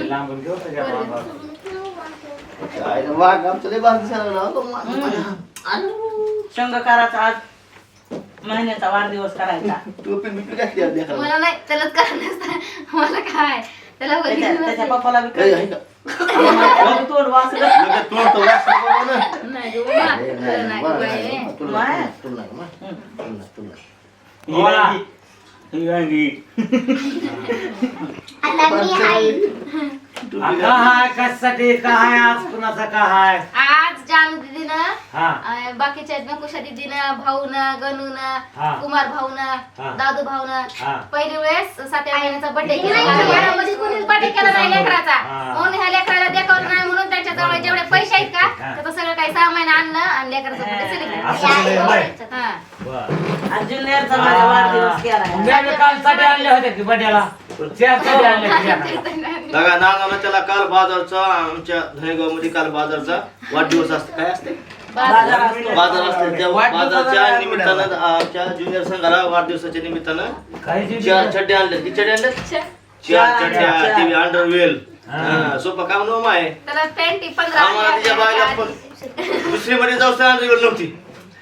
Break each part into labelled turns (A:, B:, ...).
A: लांबून घेऊ त्याच्या
B: वाघ आमचं लय हो,
C: आज महिन्याचा वाढदिवस करायचा
B: टोपी बिपी.
D: मला नाही त्यालाच कारण मला काय त्याला
C: त्याच्या
D: बघितलं
C: त्याच्या
D: नसतं.
C: पप्पाला बी
B: आहे का?
C: तोंड
B: तो वास नको ना.
D: नाही.
A: ही. ही वांगी.
D: आता मी
A: हाय कशासाठी आज कुणाचा का हाय
D: आज जानू दीदीनं
A: हा.
D: अं, बाकीच्या आहेत ना कुशा दीदीनं भाऊनं गणून
A: हा.
D: कुमार भाऊनं
A: हा.
D: दादू भाऊनं.
A: हा.
D: पहिली वेळेस सातव्या महिन्याचा बर्थडे केला. घरामध्ये कोणीच बर्थडे केला नाही लेकराचा.
A: हा.
D: म्हणून ह्या लेकराला देखावत नाही. त्यांच्या जवळ जेवढे पैसे आहेत का
A: हा.
D: त्याचं सगळं काही सामान आणलं आणि लेकराचा बर्थडे
A: असं केलंय होय?
D: हा.
A: बर.
C: आज ज्युनियरचा माझा वाढदिवस केला
A: मी काल साठी आणले होते की बड्याला. चारसाठी आणले की लेकराला.
B: बघा नानाला त्याला काल बाजारचा आमच्या धनेगावमध्ये काल बाजारचा वाढदिवस असतो. काय असते?
C: बाजार असतो.
B: बाजार असते. त्या
A: वाढदिवसाला
B: बाजारच्या निमित्तानं आमच्या ज्युनियर संघाला वाढदिवसाच्या निमित्तानं
A: काही जी-
B: चार चड्डे आणले किती चड्डे आणले चार चड्ड्या
C: चार.
B: ती अंडरवेल.
A: हा.
B: सोपं काम नव्हतं आहे
D: त्याला पॅन्टी पंधरा
B: आम्हाला तिच्या बायला पण. दुसरी मध्ये जाऊ अंडरवेल नव्हती.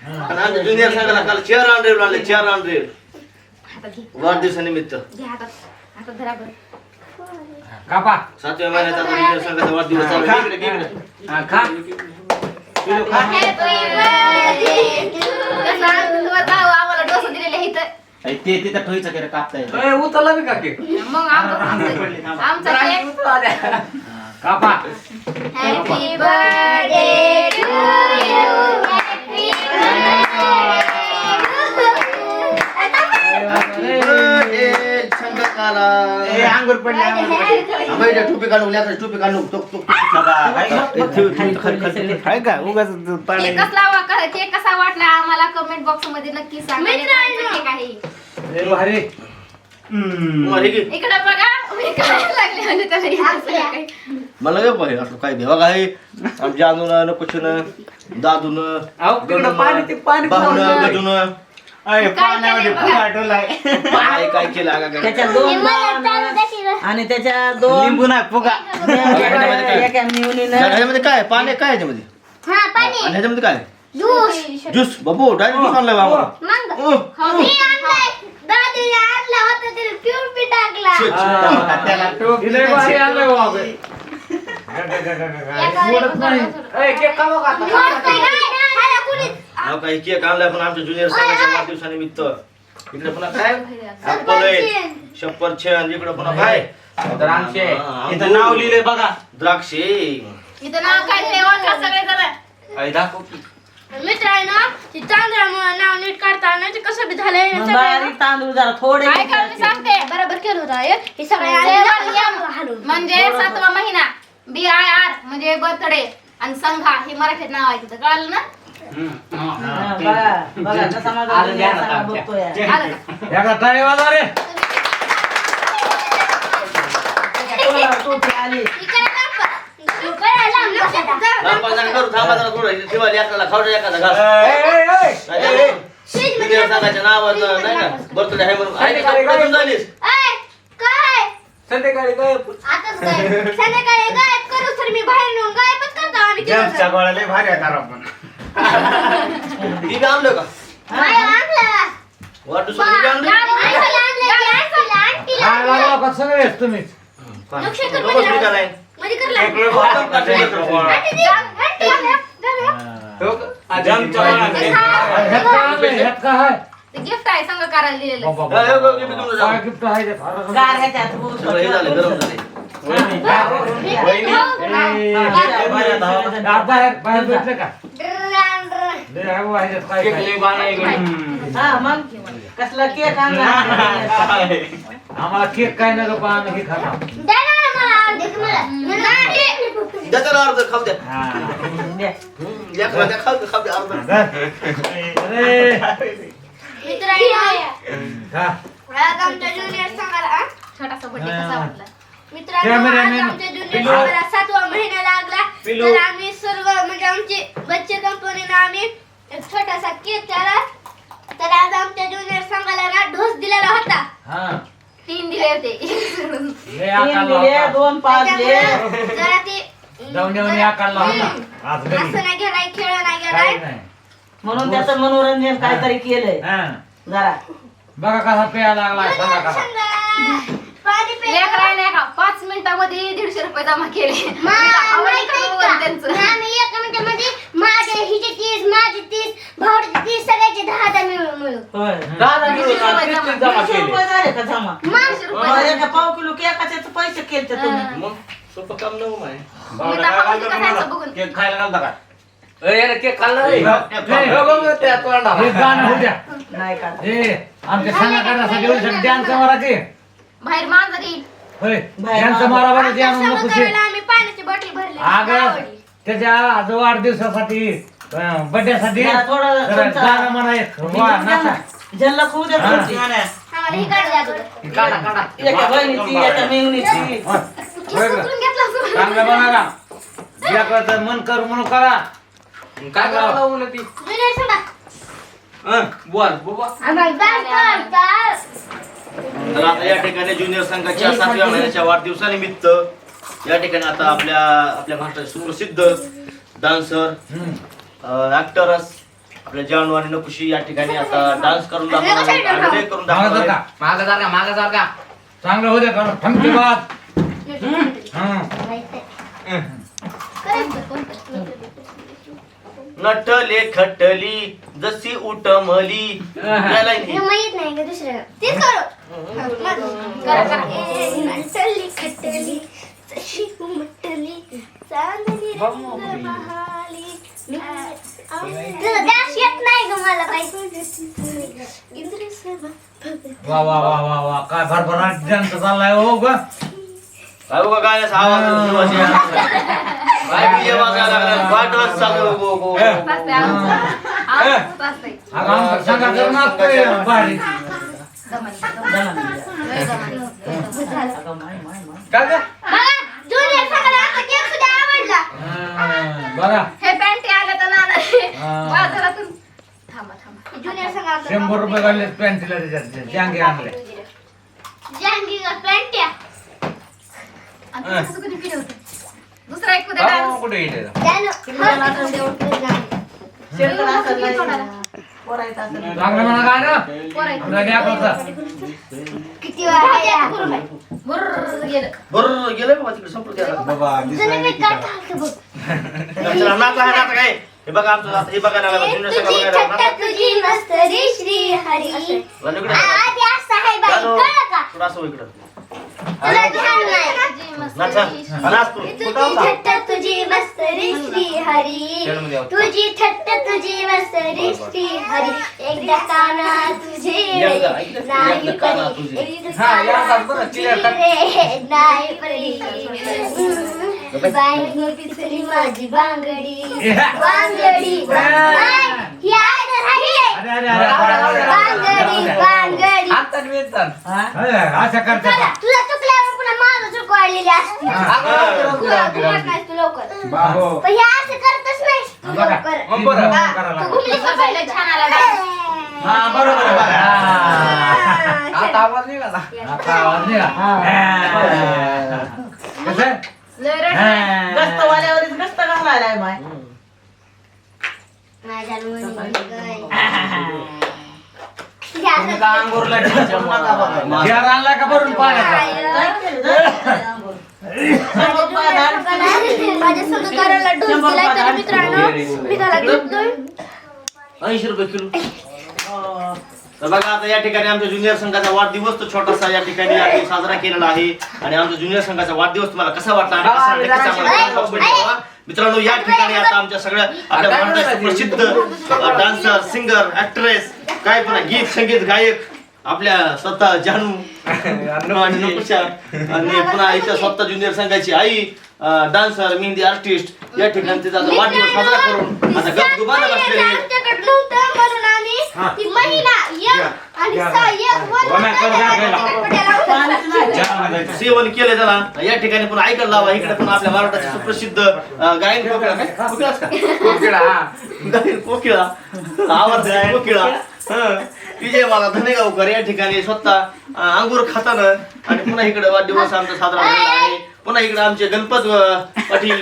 A: हा.
B: आणि आमच्या ज्युनियर संघाला काल चार अंडरवेल आणले चार अंडरवेल
D: हातात घे.
B: वाढदिवसानिमित्त.
D: घे हातात हातात धरा बरं.
A: कापा.
B: सातव्या महिन्याचा आता ज्युनियर संघाचा वाढदिवस चालू आहे. इकडे, इकडे.
A: हा, खा. पिलू खा
D: कसं आणलं तुला जाऊ आम्हाला डोसा दिलेले आहे इथं.
E: अरे ते तिथं ठोईचं केलं कापता येतं.
A: ए, उचलला का केक.
D: मग आमचं आमचा केक
A: कापा.
D: हॅपी बर्थडे टू यू
B: संघकाला.
E: ए, अंगूर पडले अंगूर पडले.
B: आम्ही इथे टोपी काढू लेकरं टोपी काढू टोक टोक
E: बाबा, काय गं?
B: ए, ठेव, ठेव, खाली, खाली.
E: काय का उगाच पाणी
D: केक कसला वा- केक कसा वाटला आम्हाला कमेंट बॉक्समध्ये नक्की सांगा लेकरांचा केक आहे
A: ए, भारी
B: तुम्हाला हे घे.
D: इकडे बघा मी काय लागले म्हणजे त्याला हे असं काही.
B: मला काय पाहिजे असं काय देवा काय आमच्या अनुन नकुशन दादून
A: अहो, तिकडं पाणी ते पाणी पुरवलं.
B: गजून
A: अय, पाण्यामध्ये
D: केलंय बघा?
A: पाठवलाय
B: काय काय केलं आगा काय
C: त्याच्या दोन बाण आणि त्याच्या दोन
E: लिंबू नाही फुगा.
B: काय?
C: एका निवडीनं
B: ह्याच्यामध्ये काय? पाणी काय ह्याच्यामध्ये?
D: हा पाणी.
B: आणि ह्याच्यामध्ये काय?
D: ज्यूस.
B: ज्यूस. बाबू डायरेक्ट ज्यूस आणलाय बाबा.
D: मग?
B: ओ,
D: मी आणलाय. दादीने आणला होता टाकला.
A: हा.
E: त्याला
A: भारी बाबा.
D: एका?
B: अहो, काही केक आणलाय पण आमच्या ज्युनियर संघाच्या वाढदिवसानिमित्त. इकडे पुन्हा काय? ऍपल आहे शप्पर छान. इकडे पुन्हा काय?
E: द्राक्षे.
B: हा,
E: इथं नाव लिहिलंय बघा.
B: द्राक्षे.
D: इथं नाव काय? नाही ओळखा सगळे जण
E: अय, दाखव की.
D: मित्र आहे ना ती तांदळामुळे नाव नीट काढता नाही ते कसं बी झालंय
C: मग बारीक तांदूळ जरा थोडे
D: काय काय मी सांगते? बरोबर केलं होतं हे सगळे म्हणजे सातवा महिना. बी आय आर म्हणजे बर्थडे आणि संघा हे मराठीत नाव आहे तिथं. कळालं ना?
C: हा, बघा बघा जसा माझा
E: आलं
C: जुनियर
E: ध्यानात
C: सगळा
E: आमच्या.
C: बघतोय.
D: आलं का?
A: एका टाळी वाजवा रे
C: त्याच्या तोंडावर टोपी आली?
B: थांबा जरा करू थांबा जरा थोडं दिवाळी एखादा खाऊ द्या एखादा घास.
A: ए, ए, ए.
B: काय ज्युनियर संघाच्या नावानं नाही का? बर्थडे आहे म्हणून. आहे का? कुठून झालीस
D: काय?
A: संध्याकाळी काय
D: आताच काय संध्याकाळी गायब करू तर मी बाहेर नेऊन गायबच करतो आम्ही
A: जेम्सच्या गोळ्या लय भारी
B: ती बी आणलं का वाढदिवसाला बी आणलं
A: काय लागला का सगळेच तुम्हीच
B: दोघंच बी का नाही
A: एक लय भारी काढते गोळा. जेम्सच्या गोळ्या. ह्यात काय आणलंय? ह्यात काय आहे?
D: गिफ्ट आहे संघ करायला दिलेलं
A: बाबा,
B: हा, हे
A: बाबा.
B: बघ, हे बी तुमचं जाऊ.
A: काय गिफ्ट आहे ते? फार-
C: गार ह्याच्यात ऊस
B: सगळं हे झालं गरम झाले
E: वहिनी, वहिनी.
A: ए, आ, बाहेर बाहेर भेटलं का लय आहे बुवा ह्याच्यात काय
E: केक
A: काय.
E: लय भारी आहे गं.
C: हा मग कसला केक आणला?
A: आम्हाला केक काय नका पण आम्ही हे खाता
B: द्या त्याला अर्ध खाऊ द्या
A: हा.
C: द्या.
B: हम्म, लेकरं द्या खाऊ द्या खाऊ द्या अर्ध.
A: अरे. खा.
D: छोटासा बर्थडे कसा वाटला?
F: मित्रांनो
A: Cameraman.
F: आज आमच्या. संघाला सातवा महिना लागला. तर आम्ही सर्व म्हणजे आमची बच्चे कंपनीनं आम्ही एक छोटासा केक केला तर आज आमच्या ज्युनियर संघाला ना ढोस दिलेला होता.
A: हा.
D: होते.
A: लय
C: तीन दिले
A: होता.
C: दोन पाजले
F: त्याच्यामुळं जरा ते
A: जाऊन येऊन आकारला होता. आज घरी.
F: असं नाही गेलाय खेळ नाही
A: काही
F: गेलाय
A: नाही.
C: म्हणून त्याचं मनोरंजन काहीतरी केलंय.
A: हा.
C: जरा.
A: बघा कसा पेया लागला
D: नाही का पाच मिनिटामध्ये दीडशे रुपये जमा केले? त्यांचं.
F: आम्ही एका मिनिटामध्ये माझे हिचे तीस माझे तीस भाऊचे तीस सगळ्याचे दहा दहा मिळून मिळून.
C: होय.
E: दादा मिळून आज तीस तीस जमा
C: दीडशे
E: केले
C: रुपये झाले का जमा?
D: दीडशे रुपये
C: मग
D: जमा.
C: एका पाव किलो केकाचे तर पैसे केले तुम्ही.
E: मग सोपं काम नव्ह माय.
A: बावड्या
D: दाखवा
A: काय
D: कसं
A: घालता
D: खायचं
A: तुम्हाला?
D: बघून.
A: केक खायला घालता का?
E: अरे केक खाल्ला रे
A: हे
E: हे बघ त्या तोंडाला.
A: हे गाणं होऊ द्या.
C: नाही का?
A: हे आमच्या डान्स मारा की
D: बाहेर मांजर येईल.
A: होय
C: बाहेर
A: मारा आणून
F: आता
A: नको
F: सगळं करायला आम्ही पाण्याची बॉटल भरली
A: अग
F: आवडली.
A: त्याच्या आज वाढदिवसासाठी बर्थडेसाठी
C: जरा थोडं तुमचं-
A: गाणं म्हणा एक. वा नाचा.
C: जल्ला खाऊ द्या
A: हा.
C: तुमची.
F: आम्हाला ही काढ द्या अगोदर.
E: काढा काढा.
C: एका बहिणीची एका मेवणीची
A: होय. होय गं.
D: उचलून घेतला असं.
A: चांगलं बघा का मन कर म्हणून करा.
E: काय करावं लावून ती? बोल.
B: तर आता या ठिकाणी ज्युनियर संघाच्या सातव्या महिन्याच्या वाढदिवसानिमित्त या ठिकाणी आता आपल्या आपल्या महाराष्ट्राचे सुप्रसिद्ध डान्सर. ऍक्टरस आपल्या जानू आणि नकुशी या ठिकाणी आता डान्स करून दाखवणार आहेत, अभिनय करून
A: मागं
B: दाखवणार आहेत.
E: मागं जर का मागं जर का
A: चांगलं द्या कारण थमकी बात हं.
B: नटले खटली जशी उटमली या लाईनी.
F: हे माहीत नाही का दुसरं. तेच करू.
D: करा, करा.
F: ए, नटली खटली जशी उमटली. चांदणी रंग बहाली. तुझं डान्स येत नाही ग मला काही इंद्र सभा
A: वा वा वा वा वा. काय भरभराट चाललाय हो ग.
B: काय आवाज. काय.
D: असं
F: बघा
A: हं, बघा.
D: हे पॅन्ट आले तर. बाजारातून थांबा थांबा.
A: शंभर रुपये घालले पॅन्टीला त्याच्यात जांगे आणले.
D: आणि कसं कधी केलं होतं? दुसरा एक कुठे
E: बाबा,
D: डान्स.
E: कुठे गेले?
C: नाही. नाही.
A: चांगलं म्हणा गाणं
D: पोरायचं.
A: आपलं न्याकळचं.
F: किती वेळा
D: बुर्र गेलं.
B: बरं गेलं का बा तिकडे? संपलं ते आता?
A: बाबा
F: काय
B: चला, नाचा आहे नाचा काय हे बघा आमचं नाच, हे बघा ना बघा, जुन्या
F: तुझी
B: बघा ना,
F: थट्टा तुझी मस्तरी श्री हरी.
B: नाचा. इकडे.
F: आहे बाई
B: जाणू, थोडं असं हो इकडं.
F: तुला ध्यान नाही तुझी थट्ट तुझी मस्तरी श्री हरी तुझी थट्टा तुझी मस्तरी श्री हरी एकदा काना तुझे नाही परी नाही परी बाई पिसरी माझी बांगडी बांगडी बांगडी बांगडी
E: वेचन.
C: हा?
A: असं करता
F: चला? तुला चुकल्यावर पुन्हा माझं चुकवायलेली असते
E: अगं,
F: तुला घुमत नाहीस तू लवकर
A: बाहो.
F: पण हे असं करतच नाहीस तू
A: बघा.
F: लवकर
E: मग बरं.
A: हा,
F: हा, तू. घुमलीस का
D: बघायला छान आला डान्स
A: हा, बरोबर आहे, बघा. हा.
E: आता आवाज निघाला
A: आता आवाज निघा. हा. कसं आहे?
D: लय रड
A: हा.
C: गस्त वाल्यावरच गस्त घालायला आहे माय
F: माझ्या मुलीने गाय. हे
E: तुम्ही का अंगोरला
A: का भरून पाण्याचा.
F: माझ्या डोस दिलाय तर मित्रांनो मी त्याला
B: ऐंशी रुपये किलो तर बघा आता या ठिकाणी आमच्या ज्युनियर संघाचा वाढदिवस तो छोटासा या ठिकाणी आम्ही साजरा केलेला आहे आणि आमच्या ज्युनियर संघाचा वाढदिवस तुम्हाला कसा वाटला आणि कसा नक्कीच आम्हाला comment box मध्ये कळवा. मित्रांनो या ठिकाणी आता आमच्या सगळ्या आपल्या महाराष्ट्राचे प्रसिद्ध डान्सर सिंगर ऍक्ट्रेस काय पण गीत संगीत गायक आपल्या स्वतः जानू आणि नकुशा आणि पुन्हा इथं स्वतः ज्युनियर संघाची आई डान्सर मेहंदी आर्टिस्ट या ठिकाणी तिचा वाढदिवस साजरा करून आता बसलेले.
A: हा.
C: नाही.
A: जार आणायचं.
B: सेवन केलंय त्याला. या ठिकाणी पण ऐकायला लावा इकडे पण आपल्या महाराष्ट्राचे सुप्रसिद्ध गायन कोकिळा
E: कोकिळा,
B: आवाज आहे कोकिळा. हं. विजयवाला धनेगावकर या ठिकाणी स्वतः अंगूर खाताना आणि पुन्हा इकडे वाढदिवस आमचा साजरा झालेला आहे पुन्हा इकडे आमचे गणपत पाटील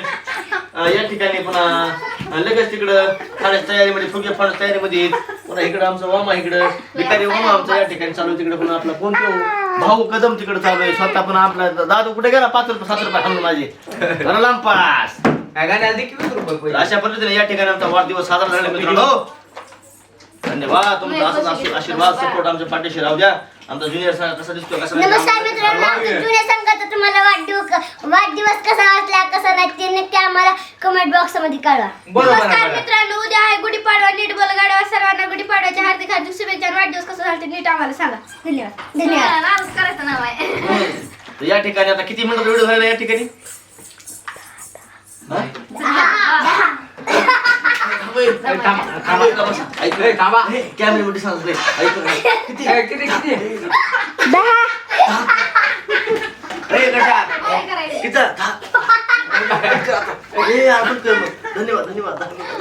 B: या ठिकाणी पुन्हा लगेच तिकडं खाण्याच्या तयारीमध्ये फुगे फाण्याच्या तयारीमध्ये. पुन्हा इकडं आमचा वामा इकडं भिकारी वामा आमचा या ठिकाणी चालू. तिकडे पुन्हा आपला कोण भाऊ कदम तिकडे चालू आहे स्वतः पुन्हा आपला दादू कुठे गेला पाच रुपये सात रुपये हाणून माझे लांब पास? अशा पद्धतीने या ठिकाणी आमचा वाढदिवस साजरा झाला मित्रांनो धन्यवाद. तुमचा असंच आशीर्- आशीर्वाद सपोर्ट आमच्या पाठीशी राहू द्या. आमचा ज्युनियर संघ कसा दिसतो कसा
F: नमस्कार मित्रांनो आमच्या जुन्या संघाचा तुम्हाला वाढदिवस वाढदिवस कसा वाटला कसा नाही ते नक्की आम्हाला कमेंट बॉक्समध्ये कळवा.
E: बरोबर आहे,
D: नमस्कार
E: बरोबर.
D: मित्रांनो उद्या आहे गुढीपाडवा नीट बोल गाड्या सर्वांना गुढीपाडव्याच्या हार्दिक हार्दिक शुभेच्छा आणि वाढदिवस कसं झालं ते नीट आम्हाला सांगा. धन्यवाद.
F: धन्यवाद.
D: करायचं नाव आहे.
B: तर या ठिकाणी आता किती मिनिट व्हिडिओ झालेला या ठिकाणी?
E: थांबा, थांबा.
B: ऐका किती
E: किती किती
B: ए, आपण कर मग. धन्यवाद धन्यवाद धन्यवाद.